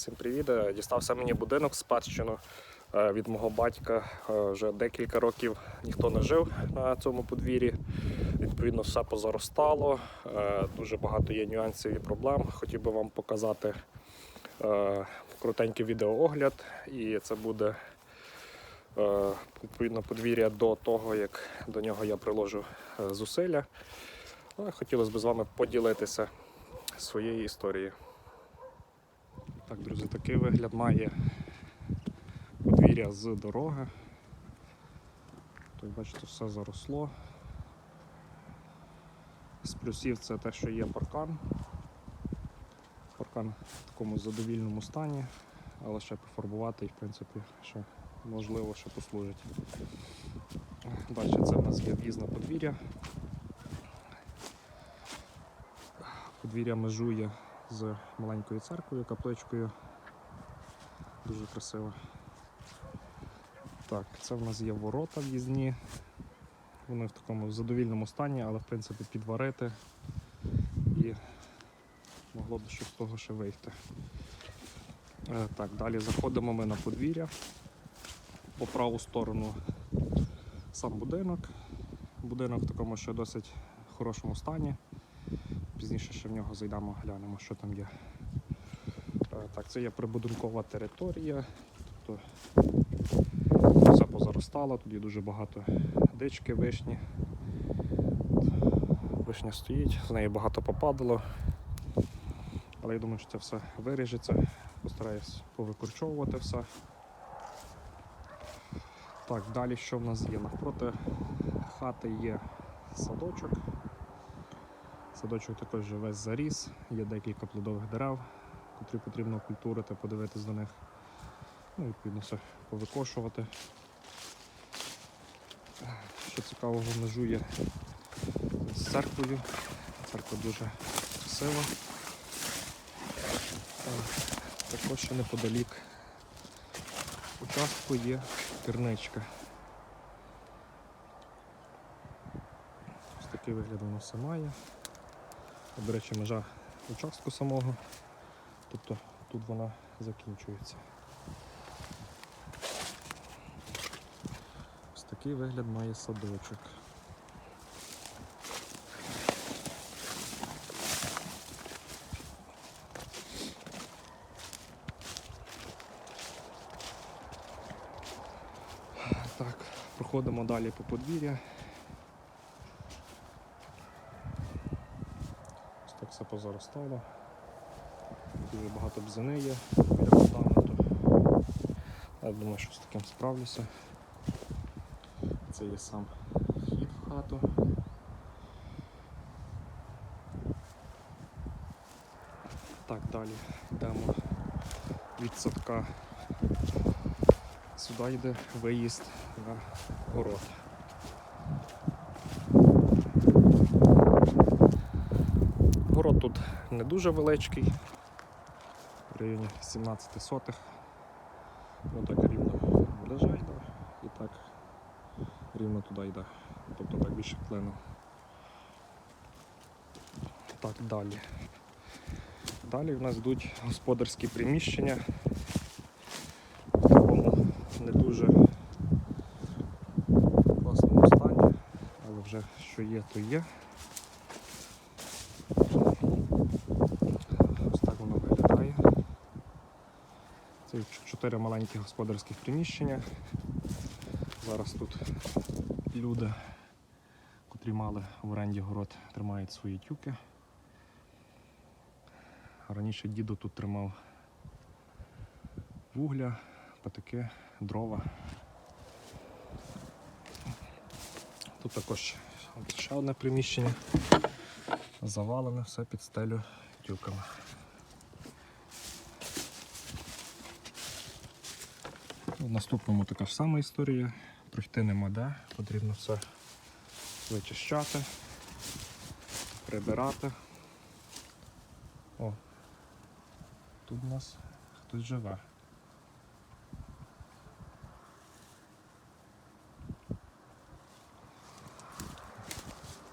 Всім привіт! Е, Дістався мені будинок спадщину е, від мого батька. Е, Вже декілька років ніхто не жив на цьому подвір'ї. Відповідно, все позаростало. Дуже багато є нюансів і проблем. Хотів би вам показати коротенький відеоогляд, і це буде відповідно подвір'я до того, як до нього я приложу зусилля. Хотілося б з вами поділитися своєю історією. Так, друзі, такий вигляд має подвір'я з дороги. Тут, бачите, все заросло. З плюсів це те, що є паркан. Паркан в такому задовільному стані, але ще пофарбувати і, в принципі, ще можливо, ще послужить. Далі це в нас є в'їзд на подвір'я. Подвір'я межує з маленькою церквою, капличкою. Дуже красиво. Так, це в нас є ворота в'їзні. Вони в такому задовільному стані, але в принципі підварити і могло б щось з того ще вийти. Е, Так, далі заходимо ми на подвір'я. По праву сторону сам будинок. Будинок в такому ще досить хорошому стані. Пізніше ще в нього зайдемо, глянемо, що там є. Е, Так, це є прибудинкова територія. Тобто все позаростало, тут є дуже багато дички, вишні. Вишня стоїть, з неї багато попадало. Але я думаю, що це все виріжеться. Постараюсь повикорчовувати все. Так, далі що в нас є? Навпроти хати є садочок. Садочок також вже весь заріс, є декілька плодових дерев, котрі потрібно культурити, подивитись до них. Ну, відповідно, все повикошувати. Що цікавого межує з церквою. Церква дуже красива. Е, Також ще неподалік участку є керничка. Ось такий вигляд воно все має. До речі, межа участку самого. Тобто тут вона закінчується. Ось такий вигляд має садочок. Так, проходимо далі по подвір'я. Ось так все позаростало. Дуже багато бзини є біля фундаменту. Я думаю, що з таким справлюся. Це є сам вхід в хату. Так, далі йдемо від садка. Сюди йде виїзд на город. Город тут не дуже величкий, в районі 17 сотих. Ну так рівно врожай йде і так рівно туди йде. Тобто так більше клину. Так, далі. Далі в нас йдуть господарські приміщення. В такому не дуже класному стані, але вже що є, то є. Ось так воно виглядає. Це ч- чотири маленькі господарських приміщення. Зараз тут люди, котрі мали в оренді город, тримають свої тюки. Раніше дідо тут тримав вугля, патики, дрова. Тут також ще одне приміщення. Завалене все під стелю тюками. В наступному така ж сама історія. Пройти нема де, потрібно все вичищати, прибирати. О, тут у нас хтось живе.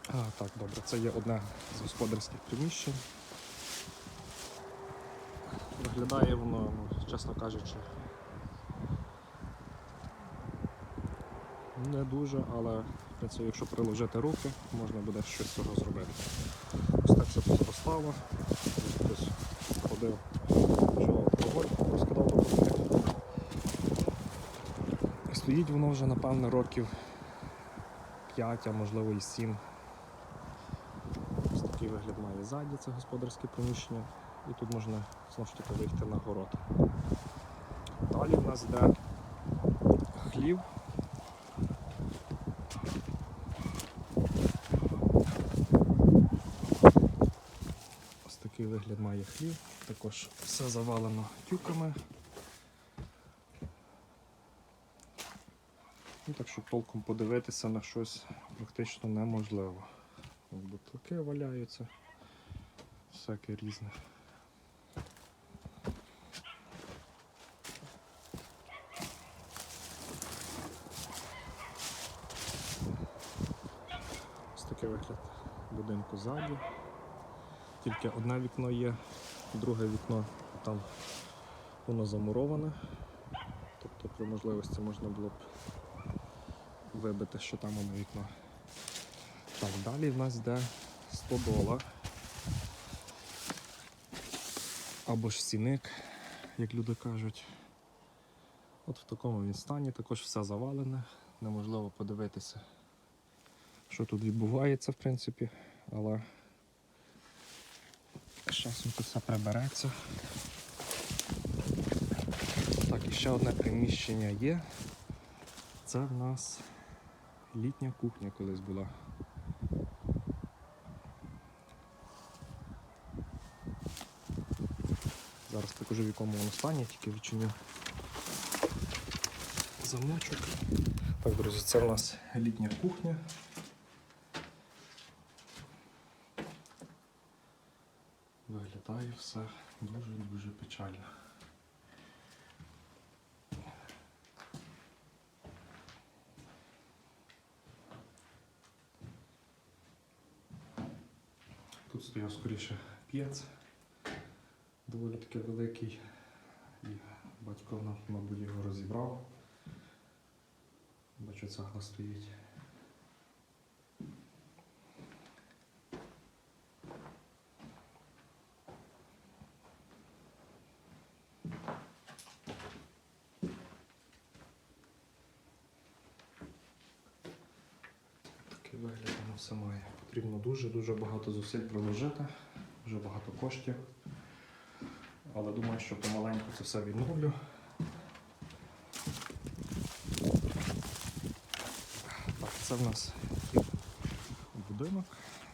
А, так, добре, це є одне з господарських приміщень. виглядає воно, ну, чесно кажучи, не дуже, але принципі, якщо приложити руки, можна буде щось з цього зробити. Ось так все позаростало. Ось Хтось ходив, вживав алкоголь, розкидав. І Стоїть воно вже, напевно, років 5, а можливо і 7. Ось такий вигляд має ззаді, це господарське приміщення. І тут можна знову ж таки вийти на город. Далі в нас йде хлів. Ось такий вигляд має хлів. Також все завалено тюками. Ну, так що толком подивитися на щось практично неможливо. Бутилки валяються, всяке різне. Ось такий вигляд будинку ззаді. Тільки одне вікно є, друге вікно там воно замуроване. Тобто при можливості можна було б вибити, що там воно вікно. Так, далі в нас йде стодола. Або ж сіник, як люди кажуть. От в такому він стані, також все завалене, неможливо подивитися, що тут відбувається, в принципі, але з часом тут все прибереться. Так, і ще одне приміщення є. Це в нас літня кухня колись була. Зараз покажу в якому воно стані, тільки відчиню замочок. Так, друзі, це в нас літня кухня. Виглядає все дуже-дуже печально. Тут стояв скоріше п'єц, доволі таки великий. І батько, мабуть, його розібрав. Бачу, цегла стоїть. Такий вигляд воно все має. Потрібно дуже-дуже багато зусиль приложити, дуже багато коштів. Але думаю, що помаленьку це все відновлю. Так, це в нас будинок,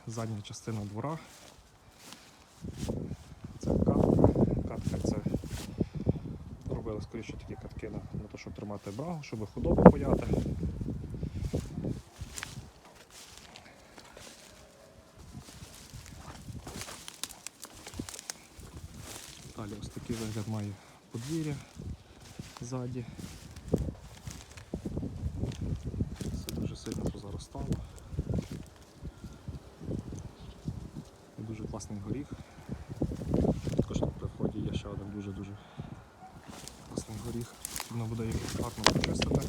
задня частина двора. Це катка. Катка це робили скоріше такі катки на, на те, щоб тримати брагу, щоб худобу пояти. Далі ось вигляд подвір'я ззаді. Все дуже сильно позаростало. Дуже класний горіх. Також тут при вході є ще один дуже-дуже класний горіх. Потрібно буде його гарно почистити,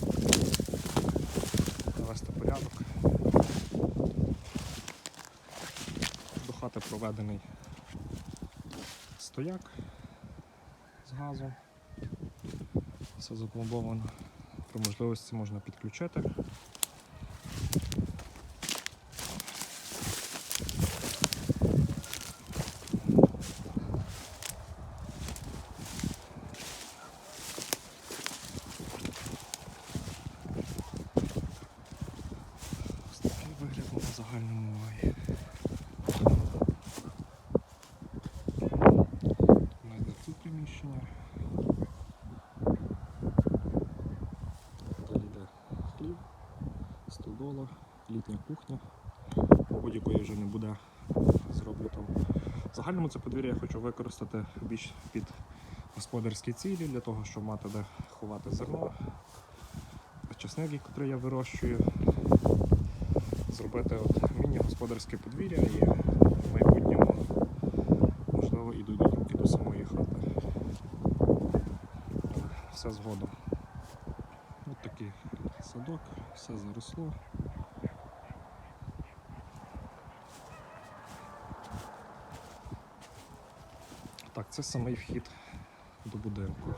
навести порядок. До хати проведений стояк з газом. Все запломбовано. При можливості можна підключити. Ось такий вигляд на загальному має. Найде тут приміщення. Далі йде хлів, столола, літня кухня. Мабуть, якої вже не буде, зроблю там. В загальному це подвір'я я хочу використати більш під господарські цілі, для того, щоб мати де ховати зерно, часник, який я вирощую. Зробити міні-господарське подвір'я і в майбутньому, можливо, і дойдуть руки до самої хати. все згодом. Ось такий садок, все заросло. Так, це самий вхід до будинку.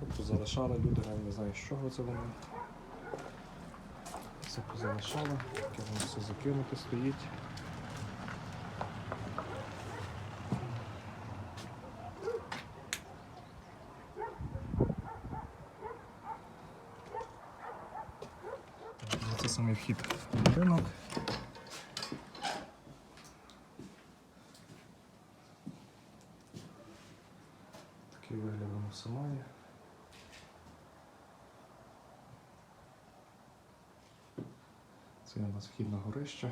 Тобто залишали люди, я не знаю, з чого це вони. Все позалишали, таке воно все закинуте стоїть. Це самий вхід в будинок. Такий вигляд воно все має. Це у нас вхід на горище.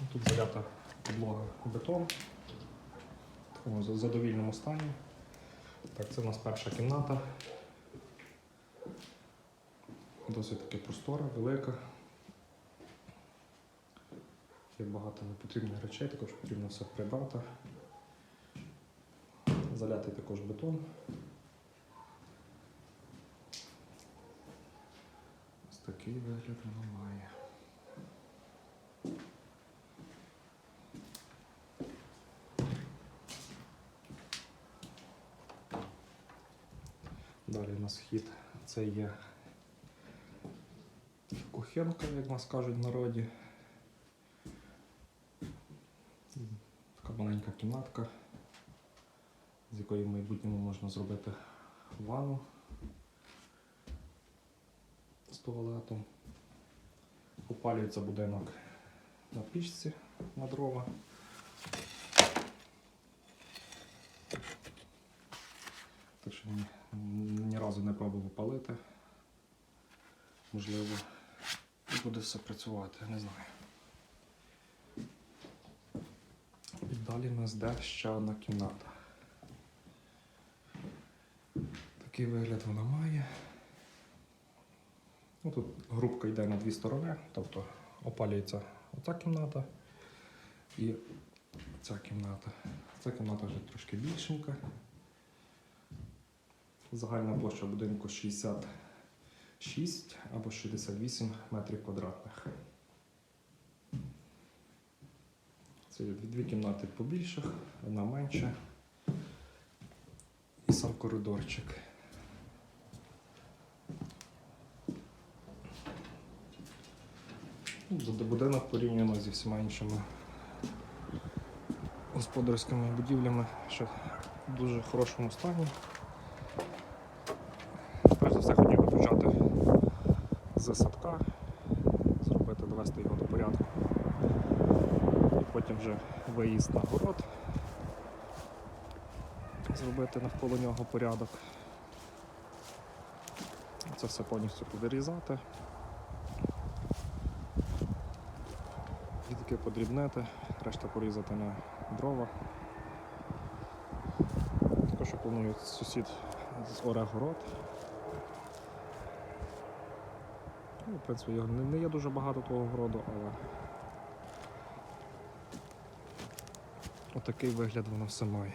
Ну, Тут залята підлога бетон в такому задовільному стані. Так, це у нас перша кімната. Досить таки простора, велика. Є багато непотрібних речей, також потрібно все прибрати. Залятий також бетон. Ось такий вигляд воно має. Далі у нас вхід. Це є кухенка, як нас кажуть в народі. Така маленька кімнатка, з якої в майбутньому можна зробити ванну туалетом. Опалюється будинок на пічці на дрова. Так що ні, ні разу не пробував палити. Можливо, буде все працювати, не знаю. І далі нас йде ще одна кімната. Такий вигляд вона має. Ну, тут грубка йде на дві сторони, тобто опалюється оця кімната і ця кімната. Ця кімната вже трошки більшенька. Загальна площа будинку 66 або 68 метрів квадратних. Це дві кімнати побільших, одна менша. І сам коридорчик. Тобто будинок порівняно зі всіма іншими господарськими будівлями, ще в дуже хорошому стані. Перш за все хотів би почати з садка, зробити, довести його до порядку. І потім вже виїзд на город, зробити навколо нього порядок. Це все повністю підрізати. Подрібнити, решта порізати на дрова. Також я планую сусід з Орегород. Ну, в принципі, його не є дуже багато того городу, але отакий вигляд воно все має.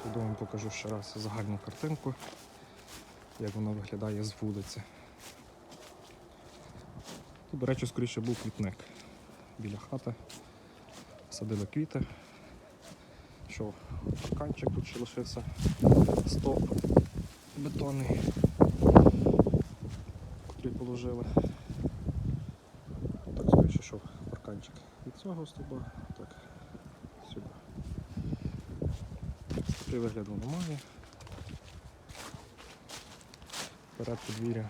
Ще думаю, покажу ще раз загальну картинку, як воно виглядає з вулиці. До речі, скоріше був квітник біля хати. Садили квіти. Що парканчик тут ще лишився. Стовп бетонний, який положили. Так, скоріше, що парканчик від цього стовба, так, сюди. Такий вигляд воно має. Перед подвір'я